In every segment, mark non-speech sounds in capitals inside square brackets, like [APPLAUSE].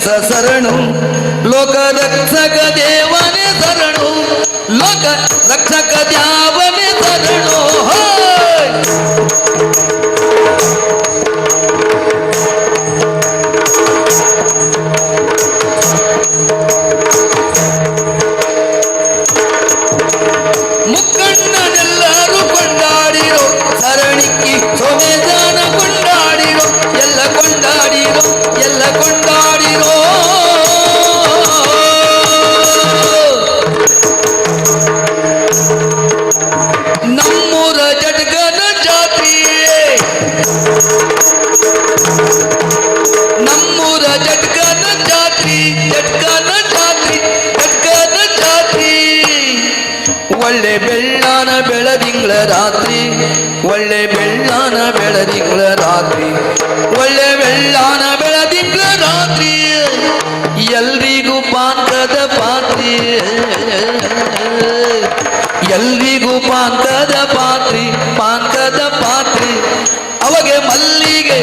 ಶರಣು. ಲೋಕ ರಕ್ಷಕ ದೇವನೇ ಶರಣು. ಲೋಕ ರಕ್ಷಕ ದ್ಯಾವನೇ ಒಳ್ಳೆ ಬೆಳ್ಳಾನ ಬೆಳದಿಂಗಳ ರಾತ್ರಿ. ಒಳ್ಳೆ ಬೆಳ್ಳಾನ ಬೆಳದಿಂಗಳ ರಾತ್ರಿ. ಎಲ್ರಿಗೂ ಪಾಂತದ ಪಾತ್ರಿ. ಎಲ್ರಿಗೂ ಪಾಂತದ ಪಾತ್ರಿ ಪಾಂತದ ಪಾತ್ರಿ. ಅವಾಗೆ ಮಲ್ಲಿಗೆ,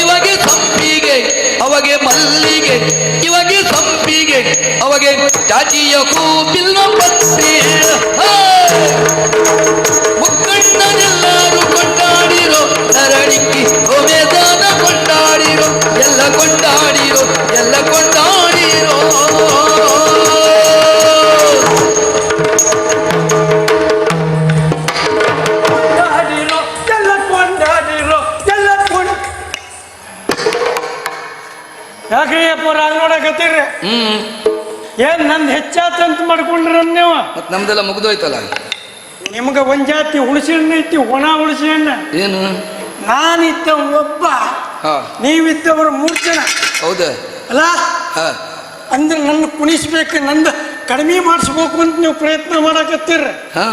ಇವಾಗೆ ಸಂಪಿಗೆ. ಅವಾಗೆ ಮಲ್ಲಿಗೆ, ಇವಾಗೆ ಸಂಪಿಗೆ. ಅವಾಗೆ ಚಾಚಿಯ ಕೂಪಿಲ್ಲ ಪತ್ರಿ. ನೀವು ಮತ್ ನಮ್ದೆಲ್ಲ ಮುಗ್ದೋಯ್ತಲ್ಲ? ನಿಮ್ಗೆ ಒಂದ್ ಜಾತಿ ಹುಣಸಿ ಹಣ್ಣು ಐತಿ ಒಣ ಹುಣಸಿ ಹಣ್ಣು ಏನು? ನಾನಿದ್ದ ಒಬ್ಬ ಹಾ. ನೀವಿದ್ದವರು ಮೂರು ಜನ. ಹೌದಾ. ಅಲ್ಲ? ಹಾ. ಅಂದ್ರೆ ನನ್ನ ಕುಣಿಸ್ಬೇಕು ನಂದ ಕಡಿಮೆ ಮಾಡಿಸ್ಬೇಕು ಅಂತ ನೀವು ಪ್ರಯತ್ನ ಮಾಡಕತ್ತೀರ? ಹಾ.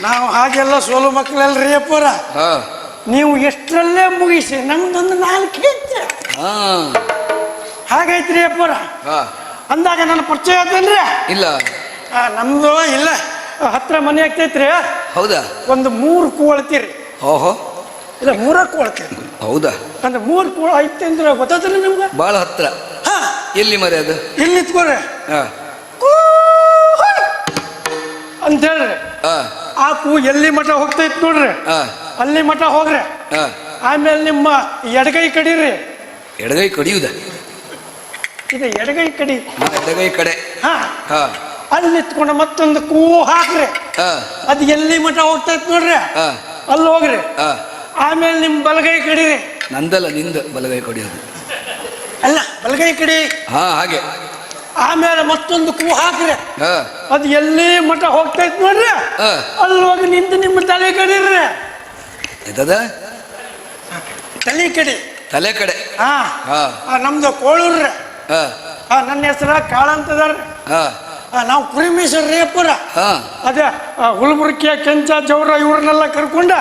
ನಾವು ಹಾಗೆಲ್ಲ ಸೋಲು ಮಕ್ಕಳಲ್ರಿ ಅಪ್ಪರ. ಹಾ. ನೀವು ಎಷ್ಟರಲ್ಲೇ ಮುಗಿಸಿ ನಮ್ದೊಂದು ನಾಲ್ಕು ಹೆಜ್ಜೆ. ಹಾ. ಹಾಗೈತ್ರಿ ಅಪ್ಪರ. ಹಾ. ಅಂದಾಗ ನನ್ನ ಪರಿಚಯ ಆತನ್ರಿ ಇಲ್ಲ. ನಮ್ದು ಇಲ್ಲ. ಹತ್ರ ಮನೆ ಆಗ್ತೈತ್ರಿ ಹೌದಾ? ಒಂದು ಮೂರು ಕೂಳ್ತೀರಿ ಓಹೋ. ಇಲ್ಲ ಮೂರ ಕೂಳ್ತೀರಿ ಹೌದಾ? ಅಂದ್ರೆ ಮೂರು ಕೂಳ ಐತೆ ಅಂದ್ರೆ ಗೊತ್ತಾದ್ರಿ ನಿಮ್ಗೆ? ಭಾಳ ಹತ್ರ. ಹಾ. ಎಲ್ಲಿ ಮರೆ ಅದು? ಎಲ್ಲಿ ನಿಂತ್ಕೋರಿ ಹಾ. ಅಂತ ಹೇಳ್ರಿ. ಹಾ. ಆ ಕೂ ಎಲ್ಲಿ ಮಠ ಹೋಗ್ತೈತ್ ನೋಡ್ರಿ. ಹಾ. ಅಲ್ಲಿ ಮಠ ಹೋಗ್ರಿ. ಹಾ. ಆಮೇಲೆ ನಿಮ್ಮ ಎಡಗೈ ಕಡೀರಿ. ಎಡಗೈ ಕಡಿಯುದ? ಇದು ಎಡಗೈ ಕಡಿ. ಎಡಗೈ ಕಡೆ. ಹಾ. ಹಾ. ಅಲ್ಲಿ ನಿಂತ್ಕೊಂಡು ಮತ್ತೊಂದು ಕೂ ಹಾಕ್ರಿ. ಹಾ. ಅದು ಎಲ್ಲಿ ಮಠ ಹೋಗ್ತೈತ್ ನೋಡ್ರಿ? ಹಾ. ಅಲ್ಲಿ ಹೋಗ್ರಿ. ಹಾ. ಆಮೇಲೆ ನಿಮ್ಮ ಬಲಗೈ ಕಡಿರಿ. ನಂದಲ್ಲ ನಿಂದ ಬಲಗೈ ಕಡಿಯೋದು. ಅಲ್ಲ ಬಲಗೈ ಕಡಿ. ಹಾ ಹಾಗೆ. ಆಮೇಲೆ ಮತ್ತೊಂದು ಕೂ ಹಾಕ್ರಿ. ಹಾ. ಅದು ಎಲ್ಲಿ ಮಠ ಹೋಗ್ತೈತ್ ನೋಡ್ರಿ? ಹಾ. ಅಲ್ಲಿ ಹೋಗಿ ನಿಂತು ನಿಮ್ಮ ತಲೆ ಕಡಿರ್ರಿ. ಎದದ ತಲೆ ಕಡಿ. ತಲೆ ಕಡೆ. ಹಾ. ನಮ್ದು ಕೋಳೂರ್ರಿ. ಹಾ. ನನ್ನ ಹೆಸರ ಕಾಳಂತದಾರ್ರಿ. ಹಾ. ನಾವು ಕುರಿಮೇಶ್ವರ ಅಪ್ಪರ ಹಾ. ಅದೇ ಹುಲ್ಬುರ್ಕಿಯ ಕೆಂಚ ಜೌರ ಇವ್ರನ್ನೆಲ್ಲ ಕರ್ಕೊಂಡ.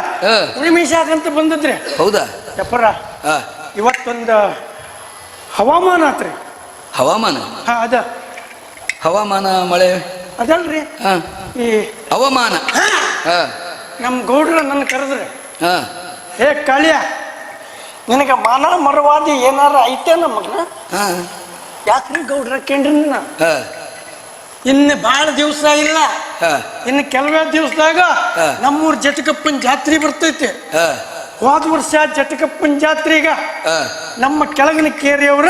ಕುರಿಮೇಶಾಕಂತ ಬಂದದ್ರಿ. ಹೌದಾ? ಯಪ್ಪರ ಹಾ. ಇವತ್ತೊಂದು ಹವಾಮಾನ ಆತ್ರಿ. ಹವಾಮಾನ? ಹಾ ಅದ. ಹವಾಮಾನ ಮಳೆ? ಅದಲ್ರಿ. ಹಾ. ಈ ಹವಾಮಾನ? ನಮ್ಮ ಗೌಡ್ರ ನನ್ನ ಕರೆದ್ರಿ. ಹಾ. ಏ ಕಾಳಿಯ ನಿನಗೆ ಮಾನ ಮರವಾದಿ ಏನಾರ ಐತೆ ನಮಗ ಹಾ. ಯಾಕ್ರಿ ಗೌಡ್ರ ಕೇಂದ್ರ ಇನ್ನು ಭಾಳ ದಿವಸ ಇಲ್ಲ ಹಾ. ಇನ್ನು ಕೆಲವೇ ದಿವಸದಾಗ. ನಮ್ಮೂರ್ ಜಟಕಪ್ಪನ ಜಾತ್ರೆ ಬರ್ತೈತಿ. ಹೋದ ವರ್ಷ ಜಟಕಪ್ಪನ ಜಾತ್ರೆಗ ನಮ್ಮ ಕೆಳಗಿನ ಕೇರಿಯವ್ರ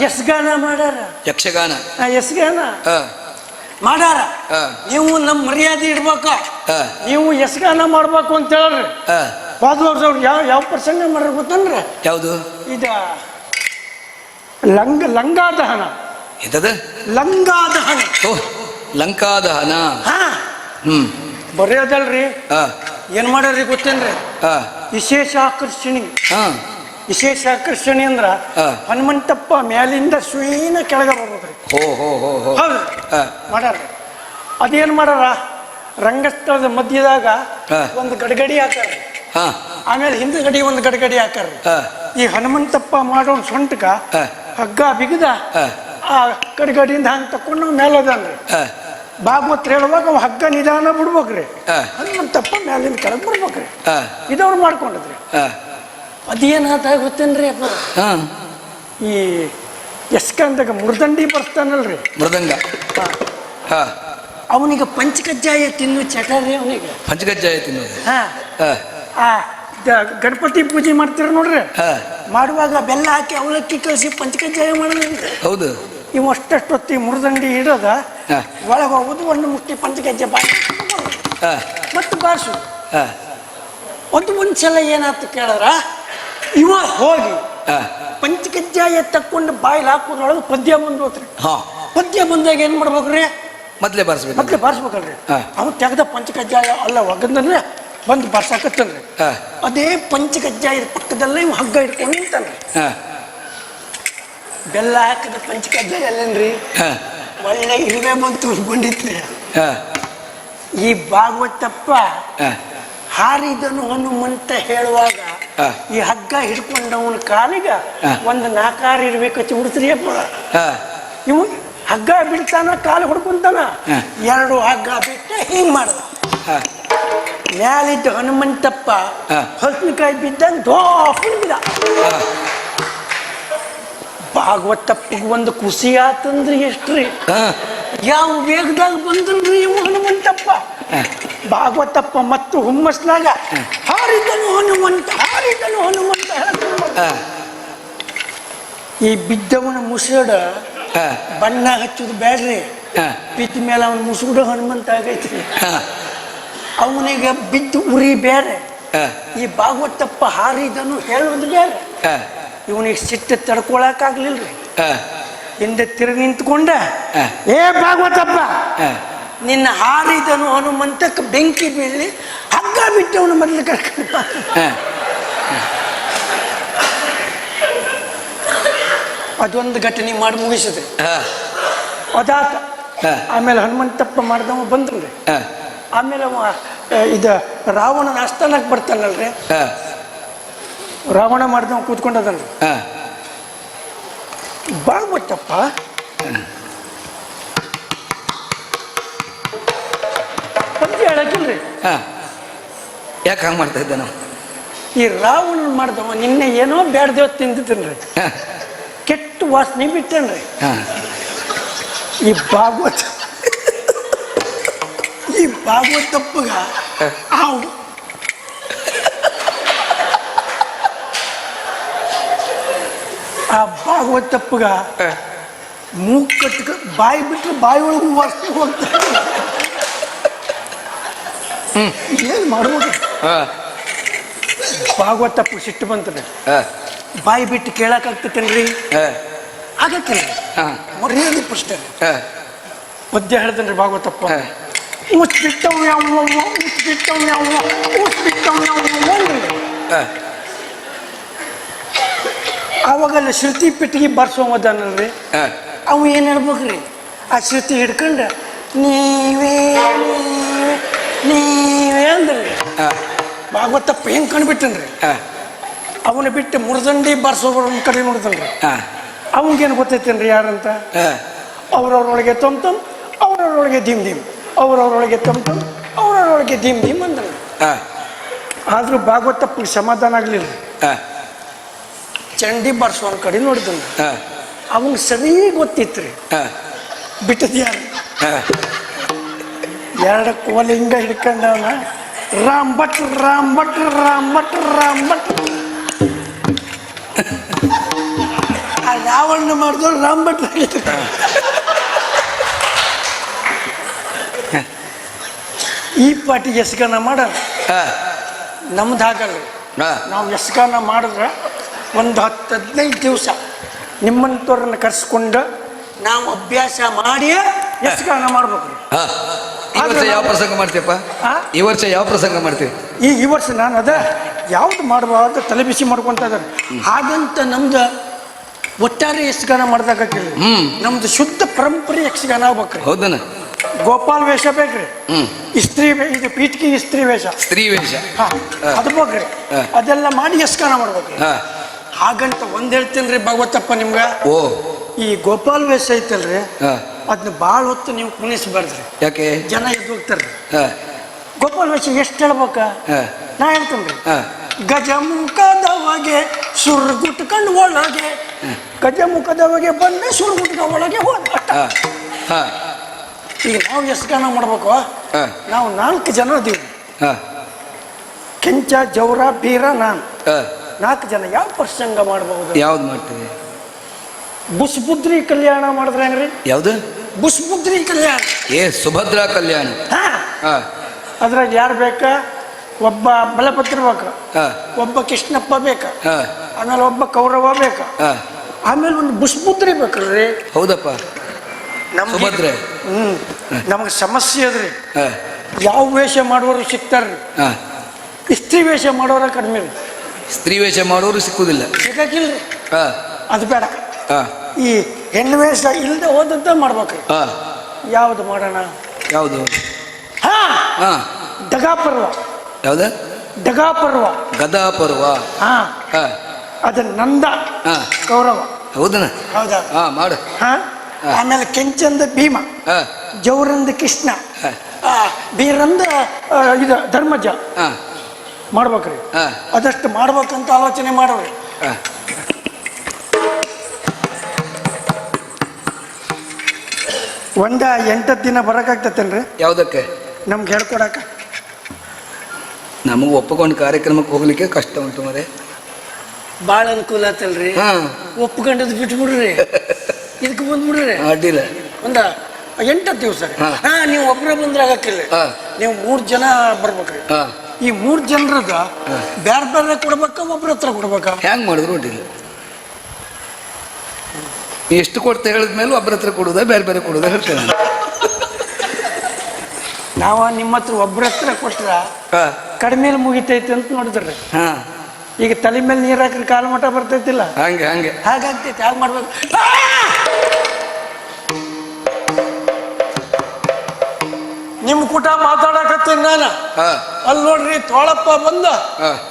ಯಶಗಾನ ಮಾಡ್ಯಾರ. ಯಕ್ಷಗಾನ. ಯಶಗಾನ ಹಾ. ನೀವು ನಮ್ಮ ಮರ್ಯಾದೆ ಇಡ್ಬೇಕ. ನೀವು ಯಶಗಾನ ಮಾಡ್ಬೇಕು ಅಂತ ಹೇಳ್ರಿ. ಹೋದ ವರ್ಷ ಅವ್ರು ಯಾವ ಯಾವ ಪ್ರಸಂಗ ಮಾಡ್ರಿ ಗೊತ್ತನ್ರಿ? ಯಾವುದು? ಇದ ಲಂಗ ಲಂಗಾದಹನ. ಎದದ ಲಂಗಾದಹನ ಓ ಲಂಕಾದಹನ ಹಾ. ಹ್ಮ್. ಬರೆಯೋದಲ್ರಿ? ಹಾ. ಏನ್ ಮಾಡ್ರಿ ಗೊತ್ತೇನ್ರಿ? ಹಾ. ವಿಶೇಷ ಆಕರ್ಷಣೆ ಹಾ. ವಿಶೇಷ ಆಕರ್ಷಣೆ ಅಂದ್ರ. ಹನುಮಂತಪ್ಪ ಮ್ಯಾಲಿಂದ ಸ್ವೀನ ಕೆಳಗೆ ಬರ್ಬೋದ್ರಿ ಹೋ ಹೋ ಹೋ ಹೋ. ಮಾಡ್ಯಾರ ಅದೇನ್ ಮಾಡ್ಯಾರ? ರಂಗಸ್ಥಳದ ಮಧ್ಯದಾಗ. ಒಂದು ಗಡಗಡಿ ಹಾಕಾರ ಹಾ. ಆಮೇಲೆ ಹಿಂದ್ಗಡಿ ಒಂದು ಗಡಗಡಿ ಹಾಕಾರ ಹಾ. ಈ ಹನುಮಂತಪ್ಪ ಮಾಡೋ ಸೊಂಟಕ. ಹಗ್ಗ ಬಿಗದ ಹಾ. ಆ ಕಡೆಗಡಿಯಿಂದ ಹಂಗೆ ತಕೊಂಡು ಮೇಲೆ ಹಾ. ಭಾಗವತ್ ಹೇಳುವಾಗ ಅವ ಹಗ್ಗ ನಿಧಾನ ಬಿಡ್ಬೇಕ್ರಿ. ಹಾ. ತಪ್ಪ ಮ್ಯಾಲಿಂದ ಕೆಳಗೆ ಬಿಡ್ಬೇಕ್ರಿ. ಇದವ್ರು ಮಾಡ್ಕೊಂಡದ್ರಿ. ಹಾ. ಅದೇನಾದ ಗೊತ್ತೇನ್ರಿ ಅಪ್ಪ? ಈ ಎಸ್ಕಂದಾಗ ಮೃದಂಡಿ ಬರ್ತಾನಲ್ರಿ. ಮೃದಂಗ. ಹಾ. ಅವನಿಗೆ ಪಂಚಕಜ್ಜಾಯ ತಿನ್ನು ಚಟ ರೀ ಅವನಿಗೆ. ಪಂಚಗಜ್ಜಾಯ ತಿನ್ನು ಹಾ. ಹಾ. ಆ ಗಣಪತಿ ಪೂಜೆ ಮಾಡ್ತೀರ ನೋಡ್ರಿ? ಹಾ. ಮಾಡುವಾಗ ಬೆಲ್ಲ ಹಾಕಿ ಅವಲಕ್ಕಿ ಕಳಿಸಿ ಪಂಚಕಜ್ಜಾಯ ಮಾಡಿದ್ರಿ. ಹೌದು. ಇವು ಅಷ್ಟಷ್ಟೊತ್ತಿ ಮುರಿದಂಡಿ ಇಡೋದ. ಒಳಗೆ ಹೋಗುದು ಒಂದು ಮುಟ್ಟಿ ಪಂಚಕಜ್ಜೆ ಬಾಯಿ. ಹಾ. ಮತ್ತೆ ಬಾರ್ಸು. ಒಂದು ಮುಂಚೆಲ್ಲ ಏನಾಯ್ತು ಕೇಳಿದ್ರ? ಇವ ಹೋಗಿ ಪಂಚ ಪಂಚಕಜ್ಜಾಯ ತಕ್ಕೊಂಡು ಬಾಯಿಲ್ ಹಾಕೋದ್ರೊಳಗೆ ಪದ್ಯ ಬಂದೋತ್ರಿ ಹಾ. ಪದ್ಯ ಬಂದಾಗ ಏನ್ ಮಾಡ್ಬೇಕ್ರಿ? ಮೊದ್ಲೇ ಬಾರಿಸ್ಬೇಕು. ಮೊದಲೇ ಬಾರಿಸ್ಬೇಕಲ್ರಿ. ಅವ್ನು ತೆಗೆದ ಪಂಚಗಜ್ಜಾಯ ಪಂಚಕಜ್ಜಾಯ ಅಲ್ಲ ಒಗ್ಗಂದ್ರೆ ಬಂದು ಬಾರ್ಸಾಕತ್ತನ್ರಿ. ಹಾ. ಅದೇ ಪಂಚಕಜ್ಜಾಯದ ಪಕ್ಕದಲ್ಲೇ ಇವ್ ಹಗ್ಗ ಇಟ್ಕೊಂಡು ನಿಂತಾನ್ರಿ ಹಾ. ಬೆಲ್ಲ ಹಾಕಿದ ಪಂಚಕಜ್ಜಾಯ ಅಲ್ಲೇನ್ರಿ ಹಾ. ಒಳ್ಳೆ ಇರುವೆ ಬಂತು ಉಳ್ಕೊಂಡಿತ್ರಿ. ಹಾ. ಈ ಭಾಗವತಪ್ಪ ಹಾ. ಹಾರಿದನು ಹನುಮಂತ ಹೇಳುವಾಗ ಈ ಹಗ್ಗ ಹಿಡ್ಕೊಂಡವನ ಕಾಲಿಗ ಒಂದು ನಾಕಾರ ಇರ್ಬೇಕು ಬಿಡ್ತೀರಿ ಅಪ್ಪ. ಇವು ಹಗ್ಗ ಬಿಡ್ತಾನ ಕಾಲು ಹುಡ್ಕೊಂತಾನ. ಎರಡು ಹಗ್ಗ ಬಿಟ್ಟ ಹಿಂಗ್ ಮಾಡ್ದ. ಮ್ಯಾಲಿದ್ದ ಹನುಮಂತಪ್ಪ ಹಸನಕಾಯಿ ಬಿದ್ದಂಗೆ ದೋಫನ್ ಬಿದ್ದ ಹಾ ಭಾಗವತಪ್ಪಗೆ ಒಂದು ಖುಷಿ ಆತಂದ್ರಿ ಎಷ್ಟ್ರಿ? ಯಾವ ವೇಗದಾಗ ಬಂದ್ರಿ ಇವು ಹನುಮಂತಪ್ಪ. ಭಾಗವತಪ್ಪ ಮತ್ತು ಹುಮ್ಮಸ್ನಾಗ ಹಾರಿದನು ಹನುಮಂತ ಹಾರಿದನು ಹನುಮಂತ ಈ ಬಿದ್ದವನ ಮುಸುಡ ಬಣ್ಣ ಹಚ್ಚುದು ಬೇಡ್ರಿ ಬಿದ್ದ ಮೇಲೆ ಅವನ ಮುಸುಡ ಹನುಮಂತ ಆಗೈತಿ ಹಾ. ಅವನಿಗೆ ಬಿದ್ದು ಉರಿ ಬೇರೆ ಹಾ. ಈ ಭಾಗವತಪ್ಪ ಹಾರಿದನು ಹೇಳುವುದು ಬೇರೆ ಹಾ. ಇವನಿಗೆ ಸಿಟ್ಟು ತಡ್ಕೊಳಕಾಗ್ಲಿಲ್ರಿ ಹಾ. ಹಿಂದೆ ತಿರುಗಿ ನಿಂತ್ಕೊಂಡ. ಏ ಭಾಗವತಪ್ಪ ನಿನ್ನ ಹಾರಿದನು ಹನುಮಂತಕ್ಕೆ ಬೆಂಕಿ ಬೀಳಿ ಹಗ್ಗ ಬಿಟ್ಟವನು ಮೊದಲು ಕರ್ಕೊಂಡು. ಅದೊಂದು ಘಟನೆ ಮಾಡಿ ಮುಗಿಸಿದ್ರಿ ಹಾ. ಅದಾತ. ಆಮೇಲೆ ಹನುಮಂತಪ್ಪ ಮಾಡ್ದವ ಬಂದ್ರಿ ಆಮೇಲೆ ಅವ ಇದ ರಾವಣನ ಆಸ್ಥಾನಕ್ಕೆ ಬರ್ತಾನಲ್ರಿ. ಹಾ. ರಾವಣ ಮಾಡಿದ ಕೂತ್ಕೊಂಡದನ್ರಿ ಹಾ. ಪದ್ಯ ಹೇಳಕ್ಕಿಲ್ರಿ? ಹಾಂ. ಯಾಕೆ ಹಂಗೆ ಮಾಡ್ತಾ ಇದ್ದ ನಾವು? ಈ ರಾವಣ ಮಾಡ್ದವ ನಿನ್ನೆ ಏನೋ ಬ್ಯಾಡ್ದೇವ್ ತಿಂದಿದ್ದನ್ರಿ. ಕೆಟ್ಟ ವಾಸನೆ ಬಿಟ್ಟನ್ರಿ ಹಾಂ. ಈ ಭಾಗವತ ಈ ಭಾಗವತಪ್ಪಗ ಆವು ಆ ಭಾಗವತಪ್ಪಗ ಮೂಗ್ ಕಟ್ಕ ಬಾಯಿ ಬಿಟ್ಟರೆ ಬಾಯಿ ಒಳಗೂ ವಾಸನೆ ಹೋಗ್ತಾರೆ ಏನು ಮಾಡ್ಬೋದು? ಹಾ. ಭಾಗವತಪ್ಪ ಸಿಟ್ಟು ಬಂತದೆ. ಹಾ. ಬಾಯಿ ಬಿಟ್ಟು ಕೇಳಕ್ಕಾಗ್ತೈತೇನ್ರಿ ಹಾ. ಮರ್ಯಾದೆ ಪ್ರಶ್ನೆ. ಮಧ್ಯ ಪದ್ಯ ಹೇಳ್ತೇನ್ರಿ ಭಾಗವತಪ್ಪ. ಉಸ್ ಬಿಟ್ಟವ್ ಯಾವ ಉಸ್ ಬಿಟ್ಟವ್ ಯಾವ ಉಸ್ ಬಿಟ್ಟವ್ ಯಾವ ಆವಾಗಲ್ಲ ಶ್ರುತಿ ಪೆಟ್ಟಿಗೆ ಬರ್ಸೋಮದನಲ್ರಿ ಹಾ. ಅವು ಏನು ಹೇಳ್ಬೇಕ್ರಿ? ಆ ಶ್ರುತಿ ಹಿಡ್ಕೊಂಡು ನೀವೇ ನೀವೇ ನೀವೇ ಅಂದ್ರಿ. ಭಾಗವತಪ್ಪ ಹೆಂಗ್ ಕಂಡ್ಬಿಟ್ಟನ್ರಿ ಹಾ. ಅವನ ಬಿಟ್ಟು ಮುರ್ದಂಡಿ ಬರ್ಸೋಬ್ರ ಕಡೆ ನೋಡ್ದನ್ರಿ ಹಾ. ಅವನಿಗೇನು ಗೊತ್ತೈತೇನ್ರಿ ಯಾರಂತ? ಅವ್ರವ್ರೊಳಗೆ ತೊಮ್ ತೊಮ್ ಅವ್ರವ್ರೊಳಗೆ ಧಿಮ್ ಧಿಮ್. ಅವ್ರವ್ರೊಳಗೆ ತೊಮ್ ತೊಮ್ ಅವ್ರವ್ರೊಳಗೆ ಧಿಮ್ ಧಿಮ್ ಅಂದ್ರಿ. ಆದರೂ ಆದ್ರೂ ಭಾಗವತಪ್ಪ ಸಮಾಧಾನ ಆಗ್ಲಿಲ್ಲ ಹಾ. ಚಂಡಿ ಬರ್ಸೋನ್ ಕಡೆ ನೋಡಿದನು ಹಾ. ಅವನ್ ಸರಿ ಗೊತ್ತಿತ್ತು ರೀ ಬಿಟ್ಟದ ಯಾರು ಎರಡು ಕೋಲಿಂಗ ಹಿಡ್ಕೊಂಡವನ ರಾಮ್ ಭಟ್ ರಾಮ್ ಭಟ್ ರಾಮ್ ಭಟ್ ರಾಮ್ ಭಟ್. ರಾವಣ ಮಾಡಿದ್ರು ರಾಮ್ ಭಟ್ ಆಗಿತ್ತು. ಈ ಪಾಟಿ ಎಸ್ಗಾನ ಮಾಡ ಹಾ. ನಮ್ದು ಹಾಗಲ್ಲ. ನಾವು ಎಸ್ಗಾನ ಮಾಡಿದ್ರೆ ಒಂದು ಹತ್ತು ಹದಿನೈದು ದಿವಸ ನಿಮ್ಮಂಥವ್ರನ್ನ ಕರ್ಸ್ಕೊಂಡು ನಾವು ಅಭ್ಯಾಸ ಮಾಡಿ ಯಕ್ಷಗಾನ ಮಾಡ್ಬೇಕು ಹಾ. ಈ ವರ್ಷ ಯಾವ ಪ್ರಸಂಗ ಮಾಡ್ತೀಯಪ್ಪ? ಆ? ಈ ವರ್ಷ ಯಾವ ಪ್ರಸಂಗ ಮಾಡ್ತೀವಿ ಈ ಈ ವರ್ಷ ನಾನು ಅದ ಯಾವ್ದು ಮಾಡಬಾರ್ದು ತಲೆ ಬಿಸಿ ಮಾಡ್ಕೊಂತ ಇದ್ದಾರೆ. ಹಾಗಂತ ನಮ್ದು ಒಟ್ಟಾರೆ ಯಕ್ಷಗಾನ ಮಾಡ್ದಾಗ ಹ್ಮ್. ನಮ್ದು ಶುದ್ಧ ಪರಂಪರೆ ಯಕ್ಷಗಾನ ಆಗ್ಬೇಕ್ರಿ. ಹೌದನ? ಗೋಪಾಲ್ ವೇಷ ಬೇಕ್ರಿ. ಹ್ಮ್. ಇಸ್ತ್ರಿ ವೇ- ಇದು ಪೀಠಿಗೆ ಇಸ್ತ್ರಿ ವೇಷ. ಸ್ತ್ರೀ ವೇಷ. ಹಾ. ಅದು ಬೇಕ್ರಿ. ಹಾ. ಅದೆಲ್ಲ ಮಾಡಿ ಯಕ್ಷಗಾನ ಮಾಡ್ಬೇಕ್ರಿ. ಹಾ. ಹಾಗಂತ ಒಂದ್ ಹೇಳ್ತೇನ್ರಿ ಭಗವತಪ್ಪ ನಿಮ್ಗೆ? ಓ. ಈ ಗೋಪಾಲ್ ವೇಷ ಐತಲ್ರಿ? ಹಾ. ಅದನ್ನ ಭಾಳ ಹೊತ್ತು ನೀವು ಕುಣಿಸ್ಬಾರ್ದ್ರಿ. ಯಾಕೆ? ಜನ ಎದ್ದು ಹೋಗ್ತಾರ್ರಿ. ಹಾ. ಗೋಪಾಲ್ ವೇಷ ಎಷ್ಟು ಹೇಳ್ಬೇಕ? ಹಾ. ನಾ ಹೇಳ್ತೇನ್ರಿ. ಹಾ. ಗಜಮುಖದವಗೆ ಸುರ್ಗುಟ್ಕಂಡ್ ಒಳಗೆ. ಗಜಮುಖದವಗೆ ಬಂದೆ ಸುರ್ಗುಟ್ಕ ಒಳಗೆ ಹೋದ ಹಾ. ಹಾ. ಈಗ ನಾವು ಎಷ್ಟು ಗಾನ ಮಾಡ್ಬೇಕು? ಹಾ. ನಾವು ನಾಲ್ಕು ಜನ ಅದೀವಿ ಹಾ. ಕೆಂಚ ಜೌರ ಬೀರ ನಾನು. ಹಾ. ನಾಲ್ಕು ಜನ ಯಾವ ಪ್ರಸಂಗ ಮಾಡಬಹುದು? ಯಾವ್ದು ಮಾಡ್ತೀವಿ ಬುಸ್ಬುದ್ರಿ ಕಲ್ಯಾಣ ಮಾಡಿದ್ರೆ ಹೆಂಗ್ರಿ? ಯಾವ್ದು? ಬುಸ್ಬುದ್ರಿ ಕಲ್ಯಾಣ. ಏ ಸುಭದ್ರಾ ಕಲ್ಯಾಣ. ಹಾ. ಅದ್ರಾಗ ಯಾರು ಬೇಕ? ಒಬ್ಬ ಬಲಪತ್ರ ಬೇಕ. ಹಾ. ಒಬ್ಬ ಕೃಷ್ಣಪ್ಪ ಬೇಕ. ಹಾ. ಆಮೇಲೆ ಒಬ್ಬ ಕೌರವ ಬೇಕ. ಹಾ. ಆಮೇಲೆ ಒಂದು ಬುಸ್ಬುದ್ರಿ ಬೇಕ್ರಿ ಹೌದಪ್ಪ. ನಮ್ಗೆ ಹ್ಮ್. ನಮಗೆ ಸಮಸ್ಯೆ ಅದ್ರಿ. ಯಾವ ವೇಷ ಮಾಡುವವರು ಸಿಗ್ತಾರ್ರಿ ಇಸ್ತ್ರಿ ವೇಷ ಮಾಡೋರ ಕಡಿಮೆ ರೀ. ಸ್ತ್ರೀ ವೇಷ ಮಾಡೋರು ಸಿಕ್ಕುದಿಲ್ಲ ಸಿಗಕ್ಕಿಲ್ರಿ ಹಾ. ಅದು ಬೇಡ. ಹಾ. ಈ ಹೆಣ್ಣು ವೇಷ ಇಲ್ಲದೆ ಹೋದದ್ದ ಮಾಡ್ಬೇಕು. ಹಾ. ಯಾವ್ದು ಮಾಡೋಣ? ಯಾವುದು? ಹಾ. ಹಾ. ದಗಾಪರ್ವ. ಯಾವ್ದು? ದಗಾಪರ್ವ. ಗದಾ ಪರ್ವ ಹಾ. ಹಾ. ಅದು ನಂದ ಹಾ. ಕೌರವ ಹೌದನ? ಹೌದಾ? ಹಾ ಮಾಡು. ಹಾ. ಆಮೇಲೆ ಕೆಂಚಂದ ಭೀಮ. ಹಾ. ಜೌರಂದ ಕೃಷ್ಣ. ಹಾ. ಬೀರಂದ ಆ, ಇದು ಧರ್ಮಜ. ಹಾ. ಮಾಡ್ಬೇಕ್ರಿ. ಹಾ. ಅದಷ್ಟು ಮಾಡ್ಬೇಕಂತ ಆಲೋಚನೆ ಮಾಡ್ರಿ ಒಂದ ಎಂಟತ್ತು ದಿನ ಬರೋಕ್ಕಾಗ್ತತೇನ್ರಿ ಯಾವುದಕ್ಕೆ? ನಮ್ಗೆ ಹೇಳ್ಕೊಡಕ. ನಮಗೆ ಒಪ್ಪಿಕೊಂಡು ಕಾರ್ಯಕ್ರಮಕ್ಕೆ ಹೋಗ್ಲಿಕ್ಕೆ ಕಷ್ಟ ಉಂಟು ಮರೆ. ಭಾಳ ಅನುಕೂಲ ಆತಲ್ರಿ. ಹಾ. ಒಪ್ಕೊಂಡದ್ ಬಿಟ್ಬಿಡ್ರಿ. [LAUGHS] ಇದಕ್ಕೆ ಬಂದ್ಬಿಡ್ರಿ. ಅಡ್ಡಿಲ್ಲ. ಒಂದ ಎಂಟತ್ತು ದಿವಸ. ಹಾ. ಹಾ ನೀವು ಒಬ್ಬರೇ ಬಂದ್ರೆ ಆಗಕ್ಕಿಲ್ಲ. ಹಾ. ನೀವು ಮೂರು ಜನ ಬರ್ಬೇಕ್ರಿ. ಹಾ. ಈ ಮೂರು ಜನರದ ಬೇರೆ ಬೇರೆ ಕೊಡ್ಬೇಕ ಒಬ್ರ ಹತ್ರ ಕೊಡ್ಬೇಕ? ಹೆಂಗೆ ಮಾಡಿದ್ರು ಅಡ್ಡಿಲ್ಲ ಎಷ್ಟು ಕೊಡ್ತಾ ಹೇಳಿದ್ಮೇಲೆ ಒಬ್ಬರ ಹತ್ರ ಕೊಡುದ ಬೇರೆ ಬೇರೆ ಕೊಡುದ ಹೇಳ್ತೇನೆ ನಾವು ನಿಮ್ಮ ಹತ್ರ ಒಬ್ಬರ ಹತ್ರ ಕೊಟ್ರ ಹಾ. ಕಡಿಮೆ ಮುಗಿತೈತಿ ಅಂತ ನೋಡಿದ್ರಿ. ಹಾಂ. ಈಗ ತಲೆ ಮೇಲೆ ನೀರು ಹಾಕ್ರಿ ಕಾಲು ಮಠ ಬರ್ತೈತಿಲ್ಲ. ಹಂಗೆ ಹಂಗೆ. ಹಾಗಾಗ್ತೈತಿ ಹಾಗೆ ಮಾಡ್ಬೇಕು. ಕೂಟ ಮಾತಾಡಕತ್ತೀನಿ ನಾನು. ಹಾ. ಅಲ್ಲಿ ನೋಡ್ರಿ ತೋಳಪ್ಪ ಬಂದ.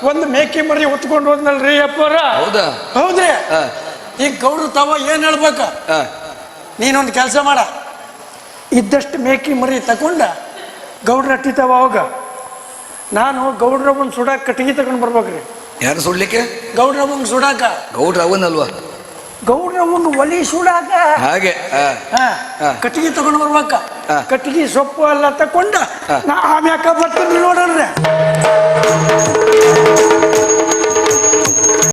ಒಂದು ಮೇಕೆ ಮರಿ ಹೊತ್ಕೊಂಡು ಹೋದ್ನಲ್ರಿ ಅಪ್ಪರ ಹೌದಾ? ಹೌದ್ರಿ? ಈಗ ಗೌಡ್ರು ತಾವ ಏನ್ ಹೇಳ್ಬೇಕ? ನೀನೊಂದು ಕೆಲಸ ಮಾಡ. ಇದ್ದಷ್ಟು ಮೇಕೆ ಮರಿ ತಗೊಂಡ ಗೌಡ್ರ ಹಟ್ಟಿತಾವ ಅವಾಗ ನಾನು ಗೌಡ್ರ ಒಂದು ಸುಡಾಕ ಕಟ್ಟಿಗೆ ತಗೊಂಡ್ ಬರ್ಬೇಕ್ರಿ. ಯಾರು ಸುಡ್ಲಿಕ್ಕೆ? ಗೌಡ್ರ ಒಂದು ಸುಡಾಕ. ಗೌಡ್ರ ಅವನಲ್ವಾ? ಗೌಡ್ರ ಒಂದು ಒಲಿ ಸುಡಾಕ ಹಾಗೆ ಹಾ ಹಾ, ಹಾ. ಕಟ್ಟಿಗೆ ತಗೊಂಡ್ ಬರ್ಬೇಕ ಹಾ. ಕಟ್ಟಿಗೆ ಸೊಪ್ಪು ಎಲ್ಲ ತಕೊಂಡ ಹಾ. ನಾ ಆಮ್ಯಾಕ ಬರ್ತೀನಿ ನೋಡ್ರಿ